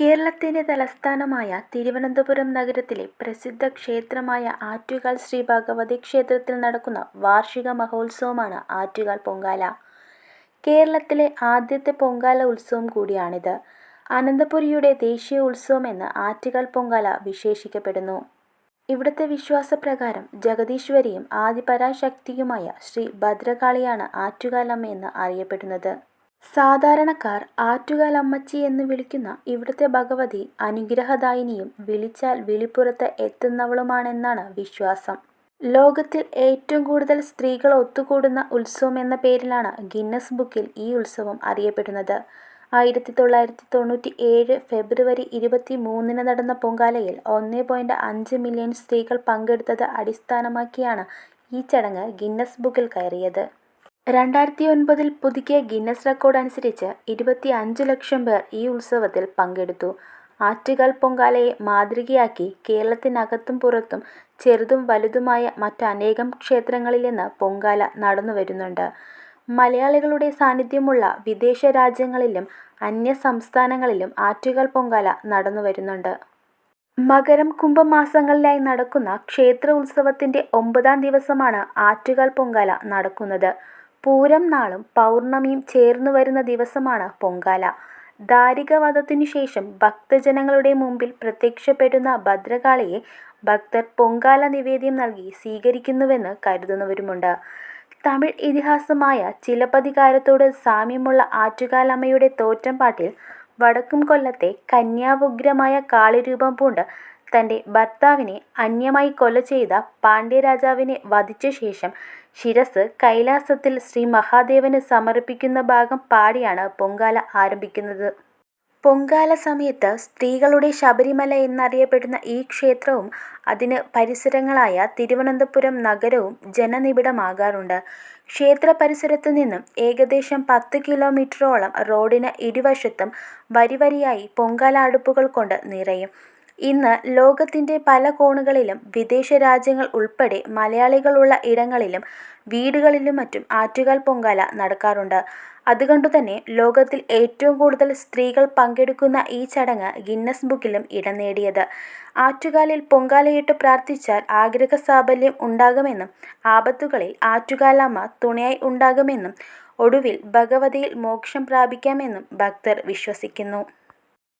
കേരളത്തിന്റെ തലസ്ഥാനമായ തിരുവനന്തപുരം നഗരത്തിലെ പ്രസിദ്ധ ക്ഷേത്രമായ ആറ്റുകാൽ ശ്രീ ഭഗവതി ക്ഷേത്രത്തിൽ നടക്കുന്ന വാർഷിക മഹോത്സവമാണ് ആറ്റുകാൽ പൊങ്കാല. കേരളത്തിലെ ആദ്യത്തെ പൊങ്കാല ഉത്സവം കൂടിയാണിത്. അനന്തപുരിയുടെ ദേശീയ ഉത്സവമെന്ന് ആറ്റുകാൽ പൊങ്കാല വിശേഷിക്കപ്പെടുന്നു ഇവിടത്തെ വിശ്വാസപ്രകാരം ജഗദീശ്വരിയും ആദിപരാശക്തിയുമായ ശ്രീ ഭദ്രകാളിയാണ് ആറ്റുകാലമ്മയെന്ന് അറിയപ്പെടുന്നത്. സാധാരണക്കാർ ആറ്റുകാൽ അമ്മച്ചി എന്ന് വിളിക്കുന്ന ഇവിടത്തെ ഭഗവതി അനുഗ്രഹദായിനിയും വിളിച്ചാൽ വിളിപ്പുറത്ത് എത്തുന്നവളുമാണെന്നാണ് വിശ്വാസം. ലോകത്തിൽ ഏറ്റവും കൂടുതൽ സ്ത്രീകൾ ഒത്തുകൂടുന്ന ഉത്സവമെന്ന പേരിലാണ് ഗിന്നസ് ബുക്കിൽ ഈ ഉത്സവം അറിയപ്പെടുന്നത്. ആയിരത്തി തൊള്ളായിരത്തി തൊണ്ണൂറ്റി ഏഴ് ഫെബ്രുവരി ഇരുപത്തിമൂന്നിന് നടന്ന പൊങ്കാലയിൽ ഒന്നേ പോയിന്റ് അഞ്ച് മില്യൺ സ്ത്രീകൾ പങ്കെടുത്തത് അടിസ്ഥാനമാക്കിയാണ് ഈ ചടങ്ങ് ഗിന്നസ് ബുക്കിൽ കയറിയത്. രണ്ടായിരത്തിഒൻപതിൽ പുതുക്കിയ ഗിന്നസ് റെക്കോർഡ് അനുസരിച്ച് ഇരുപത്തി അഞ്ച് ലക്ഷം പേർ ഈ ഉത്സവത്തിൽ പങ്കെടുത്തു. ആറ്റുകാൽ പൊങ്കാലയെ മാതൃകയാക്കി കേരളത്തിനകത്തും പുറത്തും ചെറുതും വലുതുമായ മറ്റനേകം ക്ഷേത്രങ്ങളിൽ നിന്ന് പൊങ്കാല നടന്നു വരുന്നുണ്ട് മലയാളികളുടെ സാന്നിധ്യമുള്ള വിദേശ രാജ്യങ്ങളിലും അന്യ സംസ്ഥാനങ്ങളിലും ആറ്റുകാൽ പൊങ്കാല നടന്നു വരുന്നുണ്ട് മകരം കുംഭമാസങ്ങളിലായി നടക്കുന്ന ക്ഷേത്ര ഉത്സവത്തിന്റെ ഒമ്പതാം ദിവസമാണ് ആറ്റുകാൽ പൊങ്കാല നടക്കുന്നത്. പൂരം നാളും പൗർണമിയും ചേർന്നു വരുന്ന ദിവസമാണ് പൊങ്കാല. ദാരിക വധത്തിനുശേഷം ഭക്തജനങ്ങളുടെ മുമ്പിൽ പ്രത്യക്ഷപ്പെടുന്ന ഭദ്രകാളിയെ ഭക്തർ പൊങ്കാല നിവേദ്യം നൽകി സ്വീകരിക്കുന്നുവെന്ന് കരുതുന്നവരുമുണ്ട്. തമിഴ് ഇതിഹാസമായ ചിലപ്പതികാരത്തോട് സാമ്യമുള്ള ആറ്റുകാലമ്മയുടെ തോറ്റംപാട്ടിൽ വടക്കുംകൊല്ലത്തെ കന്യാവുഗ്രമായ കാളിരൂപം പൂണ്ട് തന്റെ ഭർത്താവിനെ അന്യമായി കൊല ചെയ്ത പാണ്ഡ്യരാജാവിനെ വധിച്ചശേഷം ശിരസ്സ് കൈലാസത്തിൽ ശ്രീ മഹാദേവന് സമർപ്പിക്കുന്ന ഭാഗം പാടിയാണ് പൊങ്കാല ആരംഭിക്കുന്നത്. പൊങ്കാല സമയത്ത് സ്ത്രീകളുടെ ശബരിമല എന്നറിയപ്പെടുന്ന ഈ ക്ഷേത്രവും അതിന് പരിസരങ്ങളായ തിരുവനന്തപുരം നഗരവും ജനനിബിഡമാകാറുണ്ട്. ക്ഷേത്ര പരിസരത്തു നിന്നും ഏകദേശം പത്ത് കിലോമീറ്ററോളം റോഡിന് ഇരുവശത്തും വരിവരിയായി പൊങ്കാല അടുപ്പുകൾ കൊണ്ട് നിറയും. ഇന്ന് ലോകത്തിന്റെ പല കോണുകളിലും വിദേശ രാജ്യങ്ങൾ ഉൾപ്പെടെ മലയാളികളുള്ള ഇടങ്ങളിലും വീടുകളിലും മറ്റും ആറ്റുകാൽ പൊങ്കാല നടക്കാറുണ്ട്. അതുകൊണ്ടുതന്നെ ലോകത്തിൽ ഏറ്റവും കൂടുതൽ സ്ത്രീകൾ പങ്കെടുക്കുന്ന ഈ ചടങ്ങ് ഗിന്നസ് ബുക്കിലും ഇടം നേടിയത്. ആറ്റുകാലിൽ പൊങ്കാലയിട്ട് പ്രാർത്ഥിച്ചാൽ ആഗ്രഹ സാഫല്യം ഉണ്ടാകുമെന്നും ആപത്തുകളിൽ ആറ്റുകാലമ്മ തുണയായി ഉണ്ടാകുമെന്നും ഒടുവിൽ ഭഗവതിയിൽ മോക്ഷം പ്രാപിക്കാമെന്നും ഭക്തർ വിശ്വസിക്കുന്നു.